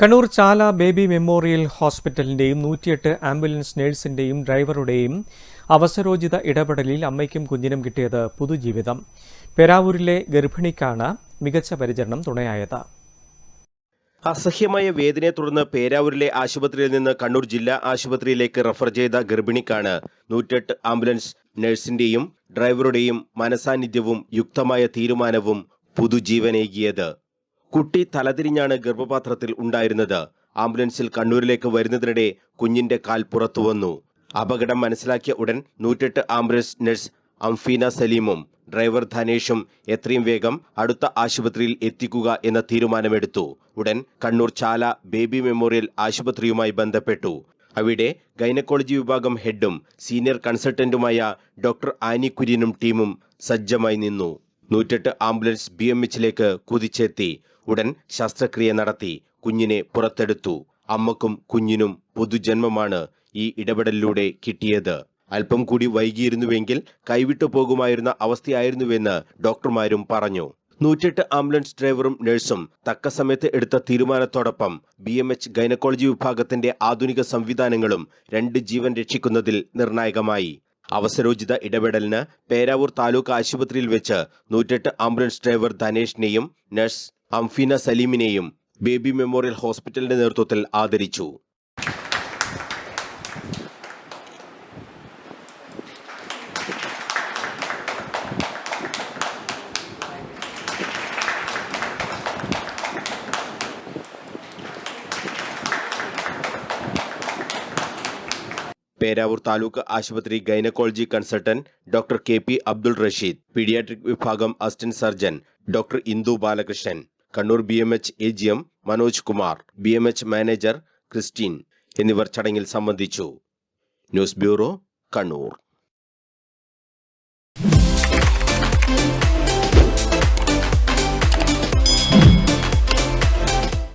Kannur Chala baby memorial ഹോസ്പിറ്റലിന്റെയും നൂറ്റിയെട്ട് ambulance നഴ്സിന്റെയും ഡ്രൈവറുടെയും അവസരോചിത ഇടപെടലിൽ അമ്മയ്ക്കും കുഞ്ഞിനും കിട്ടിയത് പുതുജീവിതം. പെരാവൂരിലെ ഗർഭിണിക്കാണ് മികച്ച പരിചരണം തുണയായത്. അസഹ്യമായ വേദനയെ തുടർന്ന് പേരാവൂരിലെ ആശുപത്രിയിൽ നിന്ന് കണ്ണൂർ ജില്ലാ ആശുപത്രിയിലേക്ക് റഫർ ചെയ്ത ഗർഭിണിക്കാണ് നൂറ്റെട്ട് ആംബുലൻസ് നഴ്സിന്റെയും ഡ്രൈവറുടെയും മനസാന്നിധ്യവും യുക്തമായ തീരുമാനവും പുതുജീവനേകിയത്. കുട്ടി തലതിരിഞ്ഞാണ് ഗർഭപാത്രത്തിൽ ഉണ്ടായിരുന്നത്. ആംബുലൻസിൽ കണ്ണൂരിലേക്ക് വരുന്നതിനിടെ കുഞ്ഞിന്റെ കാൽ പുറത്തു വന്നു. അപകടം മനസ്സിലാക്കിയ ഉടൻ നൂറ്റെട്ട് ആംബുലൻസ് നഴ്സ് അംഫീന സലീമും ഡ്രൈവർ ധനേഷും എത്രയും വേഗം അടുത്ത ആശുപത്രിയിൽ എത്തിക്കുക എന്ന തീരുമാനമെടുത്തു. ഉടൻ കണ്ണൂർ ചാല ബേബി മെമ്മോറിയൽ ആശുപത്രിയുമായി ബന്ധപ്പെട്ടു. അവിടെ ഗൈനക്കോളജി വിഭാഗം ഹെഡും സീനിയർ കൺസൾട്ടന്റുമായ ഡോക്ടർ ആനി കുര്യനും ടീമും സജ്ജമായി നിന്നു. നൂറ്റെട്ട് ആംബുലൻസ് ബി എം എച്ചിലേക്ക് കുതിച്ചെത്തി. ഉടൻ ശസ്ത്രക്രിയ നടത്തി. കുഞ്ഞിനെ പുറത്തെടുത്തു. അമ്മക്കും കുഞ്ഞിനും പുതുജന്മമാണ് ഈ ഇടപെടലിലൂടെ കിട്ടിയത്. അല്പം കൂടി വൈകിയിരുന്നുവെങ്കിൽ കൈവിട്ടു പോകുമായിരുന്ന അവസ്ഥയായിരുന്നുവെന്ന് ഡോക്ടർമാരും പറഞ്ഞു. നൂറ്റെട്ട് ആംബുലൻസ് ഡ്രൈവറും നഴ്സും തക്ക സമയത്ത് എടുത്ത തീരുമാനത്തോടൊപ്പം ബി എം എച്ച് ഗൈനക്കോളജി വിഭാഗത്തിന്റെ ആധുനിക സംവിധാനങ്ങളും രണ്ട് ജീവൻ രക്ഷിക്കുന്നതിൽ നിർണായകമായി. അവസരോചിത ഇടപെടലിന് പേരാവൂർ താലൂക്ക് ആശുപത്രിയിൽ വെച്ച് നൂറ്റെട്ട് ആംബുലൻസ് ഡ്രൈവർ ധനേഷിനെയും നഴ്സ് അംഫീന സലീമിനെയും ബേബി മെമ്മോറിയൽ ഹോസ്പിറ്റലിന്റെ നേതൃത്വത്തിൽ ആദരിച്ചു. പേരാവൂർ താലൂക്ക് ആശുപത്രി gynaecology consultant doctor K P Abdul Rasheed paediatric വിഭാഗം assistant surgeon doctor Indu Balakrishnan Kannur B M H A G M Manoj Kumar B M H manager Christine എന്നിവർ ചടങ്ങിൽ സംബന്ധിച്ചു. News bureau Kannur.